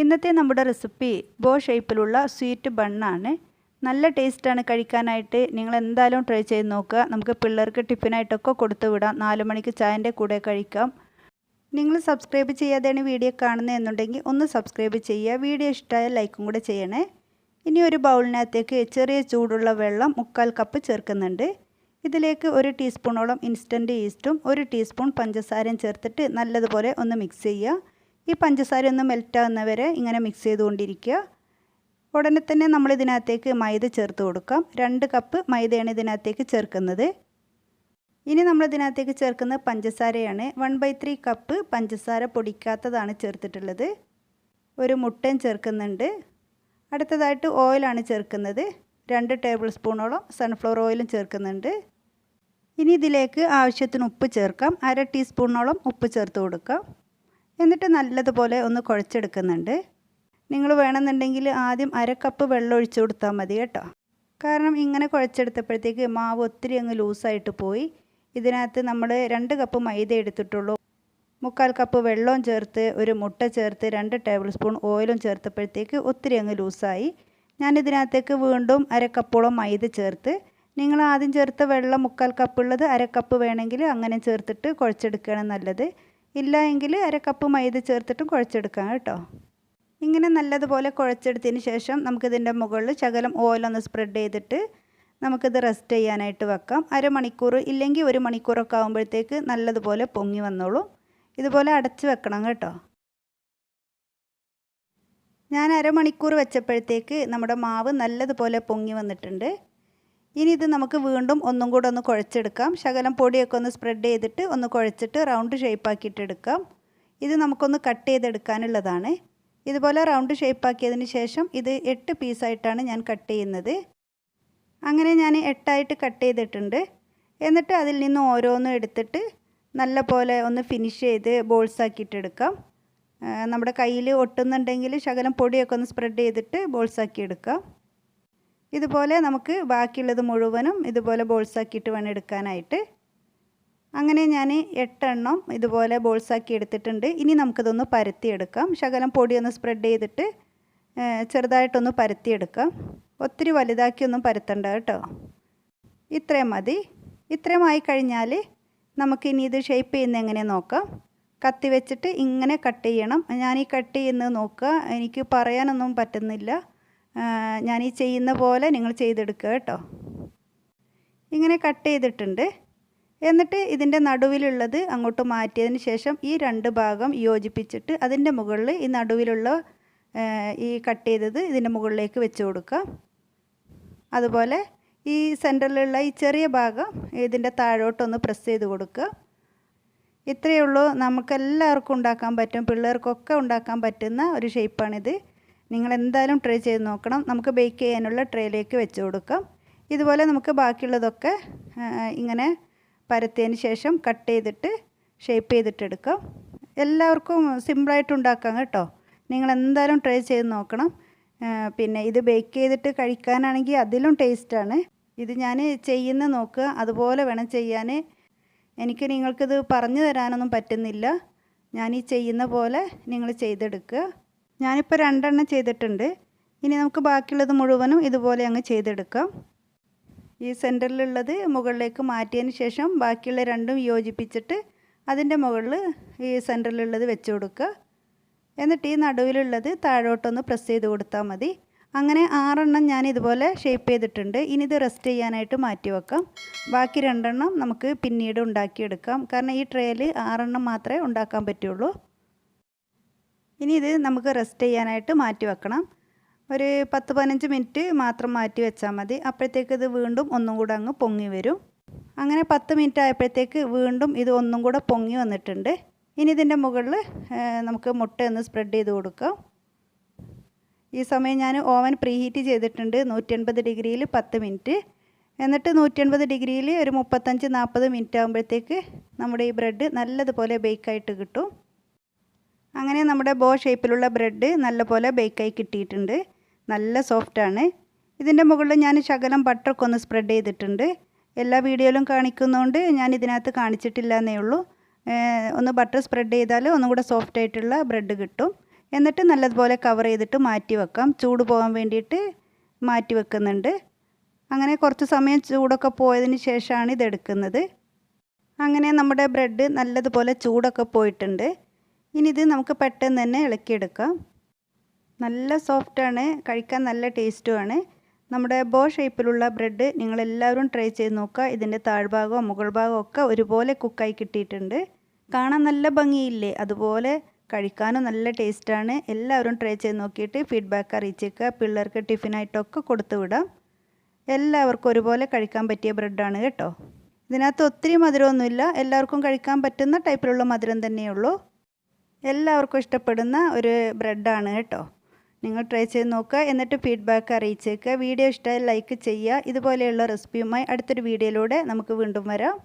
ഇന്നത്തെ നമ്മുടെ റെസിപ്പി ബോ ഷേപ്പിലുള്ള സ്വീറ്റ് ബണ്ണാണ് നല്ല ടേസ്റ്റാണ് കഴിക്കാനായിട്ട്. നിങ്ങൾ എന്തായാലും ട്രൈ ചെയ്ത് നോക്കുക. നമുക്ക് പിള്ളേർക്ക് ടിഫിനായിട്ടൊക്കെ കൊടുത്തു വിടാം. നാല് മണിക്ക് ചായന്റെ കൂടെ കഴിക്കാം. നിങ്ങൾ സബ്സ്ക്രൈബ് ചെയ്യാതെയാണ് വീഡിയോ കാണുന്നത് എന്നുണ്ടെങ്കിൽ ഒന്ന് സബ്സ്ക്രൈബ് ചെയ്യുക. വീഡിയോ ഇഷ്ടമായാൽ ലൈക്കും കൂടെ ചെയ്യണേ. ഇനി ഒരു ബൗളിനകത്തേക്ക് ചെറിയ ചൂടുള്ള വെള്ളം മുക്കാൽ കപ്പ് ചേർക്കുന്നുണ്ട്. ഇതിലേക്ക് ഒരു ടീസ്പൂണോളം ഇൻസ്റ്റന്റ് ഈസ്റ്റും ഒരു ടീസ്പൂൺ പഞ്ചസാരയും ചേർത്തിട്ട് നല്ലതുപോലെ ഒന്ന് മിക്സ് ചെയ്യുക. ഈ പഞ്ചസാര ഒന്ന് മെൽറ്റാകുന്നവരെ ഇങ്ങനെ മിക്സ് ചെയ്തുകൊണ്ടിരിക്കുക. ഉടനെ തന്നെ നമ്മൾ ഇതിനകത്തേക്ക് മൈദ ചേർത്ത് കൊടുക്കാം. രണ്ട് കപ്പ് മൈദയാണ് ഇതിനകത്തേക്ക് ചേർക്കുന്നത്. ഇനി നമ്മൾ ഇതിനകത്തേക്ക് ചേർക്കുന്ന പഞ്ചസാരയാണ് വൺ ബൈ ത്രീ കപ്പ് പഞ്ചസാര പൊടിക്കാത്തതാണ് ചേർത്തിട്ടുള്ളത്. ഒരു മുട്ടയും ചേർക്കുന്നുണ്ട്. അടുത്തതായിട്ട് ഓയിലാണ് ചേർക്കുന്നത്. രണ്ട് ടേബിൾ സ്പൂണോളം സൺഫ്ലവർ ഓയിലും ചേർക്കുന്നുണ്ട്. ഇനി ഇതിലേക്ക് ആവശ്യത്തിന് ഉപ്പ് ചേർക്കാം. അര ടീസ്പൂണോളം ഉപ്പ് ചേർത്ത് കൊടുക്കാം. എന്നിട്ട് നല്ലതുപോലെ ഒന്ന് കുഴച്ചെടുക്കുന്നുണ്ട്. നിങ്ങൾ വേണമെന്നുണ്ടെങ്കിൽ ആദ്യം അര കപ്പ് വെള്ളം ഒഴിച്ചു കൊടുത്താൽ മതി കേട്ടോ. കാരണം ഇങ്ങനെ കുഴച്ചെടുത്തപ്പോഴത്തേക്ക് മാവ് ഒത്തിരി അങ്ങ് ലൂസായിട്ട് പോയി. ഇതിനകത്ത് നമ്മൾ രണ്ട് കപ്പ് മൈദ എടുത്തിട്ടുള്ളൂ. മുക്കാൽ കപ്പ് വെള്ളവും ചേർത്ത് ഒരു മുട്ട ചേർത്ത് രണ്ട് ടേബിൾ സ്പൂൺ ഓയിലും ചേർത്തപ്പോഴത്തേക്ക് ഒത്തിരി അങ്ങ് ലൂസായി. ഞാനിതിനകത്തേക്ക് വീണ്ടും അര കപ്പോളം മൈദ ചേർത്ത് നിങ്ങൾ ആദ്യം ചേർത്ത വെള്ളം മുക്കാൽ കപ്പുള്ളത് അര കപ്പ് വേണമെങ്കിൽ അങ്ങനെ ചേർത്തിട്ട് കുഴച്ചെടുക്കുകയാണ് നല്ലത്. ഇല്ല എങ്കിൽ അര കപ്പ് മൈദ ചേർത്തിട്ടും കുഴച്ചെടുക്കാം കേട്ടോ. ഇങ്ങനെ നല്ലതുപോലെ കുഴച്ചെടുത്തതിന് ശേഷം നമുക്കിതിന്റെ മുകളിൽ ശകലം ഓയിലൊന്ന് സ്പ്രെഡ് ചെയ്തിട്ട് നമുക്കിത് റെസ്റ്റ് ചെയ്യാനായിട്ട് വെക്കാം. അരമണിക്കൂർ ഇല്ലെങ്കിൽ ഒരു മണിക്കൂറൊക്കെ ആകുമ്പോഴത്തേക്ക് നല്ലതുപോലെ പൊങ്ങി വന്നോളും. ഇതുപോലെ അടച്ച് വെക്കണം കേട്ടോ. ഞാൻ അരമണിക്കൂർ വെച്ചപ്പോഴത്തേക്ക് നമ്മുടെ മാവ് നല്ലതുപോലെ പൊങ്ങി വന്നിട്ടുണ്ട്. ഇനി ഇത് നമുക്ക് വീണ്ടും ഒന്നും കൂടെ ഒന്ന് കുഴച്ചെടുക്കാം. ശകലം പൊടിയൊക്കെ ഒന്ന് സ്പ്രെഡ് ചെയ്തിട്ട് ഒന്ന് കുഴച്ചിട്ട് റൗണ്ട് ഷേപ്പാക്കിയിട്ട് എടുക്കാം. ഇത് നമുക്കൊന്ന് കട്ട് ചെയ്തെടുക്കാനുള്ളതാണ്. ഇതുപോലെ റൗണ്ട് ഷേപ്പാക്കിയതിന് ശേഷം ഇത് എട്ട് പീസായിട്ടാണ് ഞാൻ കട്ട് ചെയ്യുന്നത്. അങ്ങനെ ഞാൻ എട്ടായിട്ട് കട്ട് ചെയ്തിട്ടുണ്ട്. എന്നിട്ട് അതിൽ നിന്ന് ഓരോന്നും എടുത്തിട്ട് നല്ല പോലെ ഒന്ന് ഫിനിഷ് ചെയ്ത് ബോൾസ് ആക്കിയിട്ടെടുക്കാം നമ്മുടെ കയ്യിൽ ഒട്ടുന്നുണ്ടെങ്കിൽ ശകലം പൊടിയൊക്കെ ഒന്ന് സ്പ്രെഡ് ചെയ്തിട്ട് ബോൾസ് ആക്കി എടുക്കാം. ഇതുപോലെ നമുക്ക് ബാക്കിയുള്ളത് മുഴുവനും ഇതുപോലെ ബോൾസാക്കിയിട്ട് വേണം എടുക്കാനായിട്ട്. അങ്ങനെ ഞാൻ എട്ടെണ്ണം ഇതുപോലെ ബോൾസാക്കി എടുത്തിട്ടുണ്ട്. ഇനി നമുക്കിതൊന്ന് പരത്തിയെടുക്കാം. ശകലം പൊടിയൊന്ന് സ്പ്രെഡ് ചെയ്തിട്ട് ചെറുതായിട്ടൊന്ന് പരത്തിയെടുക്കാം. ഒത്തിരി വലുതാക്കിയൊന്നും പരത്തണ്ട കേട്ടോ. ഇത്രയും മതി. ഇത്രയും ആയി കഴിഞ്ഞാൽ നമുക്കിനി ഇത് ഷേപ്പ് ചെയ്യുന്ന എങ്ങനെ നോക്കാം. കത്തി വെച്ചിട്ട് ഇങ്ങനെ കട്ട് ചെയ്യണം. ഞാൻ ഈ കട്ട് ചെയ്യുന്നത് നോക്കുക. എനിക്ക് പറയാനൊന്നും പറ്റുന്നില്ല. ഞാൻ ഈ ചെയ്യുന്ന പോലെ നിങ്ങൾ ചെയ്തെടുക്കുക കേട്ടോ. ഇങ്ങനെ കട്ട് ചെയ്തിട്ടുണ്ട്. എന്നിട്ട് ഇതിന്റെ നടുവിലുള്ളത് അങ്ങോട്ട് മാറ്റിയതിന് ശേഷം ഈ രണ്ട് ഭാഗം യോജിപ്പിച്ചിട്ട് അതിന്റെ മുകളിൽ ഈ നടുവിലുള്ള ഈ കട്ട് ചെയ്തത് ഇതിന്റെ മുകളിലേക്ക് വെച്ച് കൊടുക്കുക. അതുപോലെ ഈ സെന്ററിലുള്ള ഈ ചെറിയ ഭാഗം ഇതിന്റെ താഴോട്ടൊന്ന് പ്രസ് ചെയ്ത് കൊടുക്കുക. ഇത്രയേ ഉള്ളൂ. നമുക്കെല്ലാവർക്കും ഉണ്ടാക്കാൻ പറ്റും പിള്ളേർക്കൊക്കെ ഉണ്ടാക്കാൻ പറ്റുന്ന ഒരു ഷേപ്പാണിത് നിങ്ങൾ എന്തായാലും ട്രൈ ചെയ്ത് നോക്കണം. നമുക്ക് ബേക്ക് ചെയ്യാനുള്ള ട്രേയിലേക്ക് വെച്ച് കൊടുക്കാം. ഇതുപോലെ നമുക്ക് ബാക്കിയുള്ളതൊക്കെ ഇങ്ങനെ പരത്തിയതിന് ശേഷം കട്ട് ചെയ്തിട്ട് ഷേപ്പ് ചെയ്തിട്ടെടുക്കാം എല്ലാവർക്കും സിമ്പിളായിട്ട് ഉണ്ടാക്കാം കേട്ടോ. നിങ്ങൾ എന്തായാലും ട്രൈ ചെയ്ത് നോക്കണം. പിന്നെ ഇത് ബേക്ക് ചെയ്തിട്ട് കഴിക്കാനാണെങ്കിൽ അതിലും ടേസ്റ്റാണ് ഇത് ഞാൻ ചെയ്യുന്ന നോക്കുക അതുപോലെ വേണം ചെയ്യാൻ എനിക്ക് നിങ്ങൾക്കിത് പറഞ്ഞു തരാനൊന്നും പറ്റുന്നില്ല. ഞാൻ ഈ ചെയ്യുന്ന പോലെ നിങ്ങൾ ചെയ്തെടുക്കുക. ഞാനിപ്പോൾ രണ്ടെണ്ണം ചെയ്തിട്ടുണ്ട്. ഇനി നമുക്ക് ബാക്കിയുള്ളത് മുഴുവനും ഇതുപോലെ അങ്ങ് ചെയ്തെടുക്കാം. ഈ സെന്ററിലുള്ളത് മുകളിലേക്ക് മാറ്റിയതിന് ശേഷം ബാക്കിയുള്ള രണ്ടും യോജിപ്പിച്ചിട്ട് അതിന്റെ മുകളിൽ ഈ സെന്ററിലുള്ളത് വെച്ച് കൊടുക്കുക. എന്നിട്ട് ഈ നടുവിലുള്ളത് താഴോട്ടൊന്ന് പ്രസ് ചെയ്ത് കൊടുത്താൽ മതി. അങ്ങനെ ആറെണ്ണം ഞാൻ ഇതുപോലെ ഷേപ്പ് ചെയ്തിട്ടുണ്ട്. ഇനി ഇത് റെസ്റ്റ് ചെയ്യാനായിട്ട് മാറ്റി വെക്കാം. ബാക്കി രണ്ടെണ്ണം നമുക്ക് പിന്നീട് ഉണ്ടാക്കിയെടുക്കാം. കാരണം ഈ ട്രേയിൽ ആറെണ്ണം മാത്രമേ ഉണ്ടാക്കാൻ പറ്റുള്ളൂ. ഇനി ഇത് നമുക്ക് റെസ്റ്റ് ചെയ്യാനായിട്ട് മാറ്റി വെക്കണം. ഒരു പത്ത് പതിനഞ്ച് മിനിറ്റ് മാത്രം മാറ്റി വെച്ചാൽ മതി. അപ്പോഴത്തേക്ക് ഇത് വീണ്ടും ഒന്നും കൂടെ അങ്ങ് പൊങ്ങി വരും. അങ്ങനെ പത്ത് മിനിറ്റ് ആയപ്പോഴത്തേക്ക് വീണ്ടും ഇത് ഒന്നും കൂടെ പൊങ്ങി വന്നിട്ടുണ്ട്. ഇനി ഇതിന്റെ മുകളിൽ നമുക്ക് മുട്ട ഒന്ന് സ്പ്രെഡ് ചെയ്ത് കൊടുക്കാം. ഈ സമയം ഞാൻ ഓവൻ പ്രീഹീറ്റ് ചെയ്തിട്ടുണ്ട്. നൂറ്റി എൺപത് ഡിഗ്രിയിൽ പത്ത് മിനിറ്റ്. എന്നിട്ട് നൂറ്റി എൺപത് ഡിഗ്രിയിൽ ഒരു മുപ്പത്തഞ്ച് നാൽപ്പത് മിനിറ്റ് ആകുമ്പോഴത്തേക്ക് നമ്മുടെ ഈ ബ്രെഡ് നല്ലതുപോലെ ബേക്കായിട്ട് കിട്ടും. അങ്ങനെ നമ്മുടെ ബോ ഷേപ്പിലുള്ള ബ്രെഡ് നല്ലപോലെ ബേക്കായി കിട്ടിയിട്ടുണ്ട്. നല്ല സോഫ്റ്റാണ് ഇതിന്റെ മുകളിൽ ഞാൻ ശകലം ബട്ടറൊക്കെ ഒന്ന് സ്പ്രെഡ് ചെയ്തിട്ടുണ്ട്. എല്ലാ വീഡിയോയിലും കാണിക്കുന്നതുകൊണ്ട് ഞാൻ ഇതിനകത്ത് കാണിച്ചിട്ടില്ല എന്നേ ഉള്ളൂ. ഒന്ന് ബട്ടർ സ്പ്രെഡ് ചെയ്താൽ ഒന്നും കൂടെ സോഫ്റ്റ് ആയിട്ടുള്ള ബ്രെഡ് കിട്ടും. എന്നിട്ട് നല്ലതുപോലെ കവർ ചെയ്തിട്ട് മാറ്റി വെക്കാം. ചൂട് പോകാൻ വേണ്ടിയിട്ട് മാറ്റി വെക്കുന്നുണ്ട്. അങ്ങനെ കുറച്ച് സമയം ചൂടൊക്കെ പോയതിന് ശേഷമാണ് ഇതെടുക്കുന്നത്. അങ്ങനെ നമ്മുടെ ബ്രെഡ് നല്ലതുപോലെ ചൂടൊക്കെ പോയിട്ടുണ്ട്. ഇനി ഇത് നമുക്ക് പെട്ടെന്ന് തന്നെ ഇളക്കിയെടുക്കാം. നല്ല സോഫ്റ്റാണ് കഴിക്കാൻ നല്ല ടേസ്റ്റുമാണ് നമ്മുടെ ബോ ഷേപ്പിലുള്ള ബ്രെഡ് നിങ്ങളെല്ലാവരും ട്രൈ ചെയ്ത് നോക്കുക. ഇതിന്റെ താഴ്ഭാഗവും മുകൾ ഭാഗവും ഒക്കെ ഒരുപോലെ കുക്കായി കിട്ടിയിട്ടുണ്ട്. കാണാൻ നല്ല ഭംഗിയില്ലേ? അതുപോലെ കഴിക്കാനും നല്ല ടേസ്റ്റാണ് എല്ലാവരും ട്രൈ ചെയ്ത് നോക്കിയിട്ട് ഫീഡ്ബാക്ക് അറിയിച്ചേക്കുക പിള്ളേർക്ക് ടിഫിനായിട്ടൊക്കെ കൊടുത്തു വിടാം. എല്ലാവർക്കും ഒരുപോലെ കഴിക്കാൻ പറ്റിയ ബ്രെഡാണ് കേട്ടോ. ഇതിനകത്ത് ഒത്തിരി മധുരമൊന്നുമില്ല. എല്ലാവർക്കും കഴിക്കാൻ പറ്റുന്ന ടൈപ്പിലുള്ള മധുരം തന്നെയുള്ളൂ എല്ലാവർക്കും ഇഷ്ടപ്പെടുന്ന ഒരു ബ്രെഡാണ് കേട്ടോ. നിങ്ങൾ ട്രൈ ചെയ്ത് നോക്കുക എന്നിട്ട് ഫീഡ്ബാക്ക് അറിയിച്ചേക്കുക. വീഡിയോ ഇഷ്ടമായി ലൈക്ക് ചെയ്യുക. ഇതുപോലെയുള്ള റെസിപ്പിയുമായി അടുത്തൊരു വീഡിയോയിലൂടെ നമുക്ക് വീണ്ടും വരാം.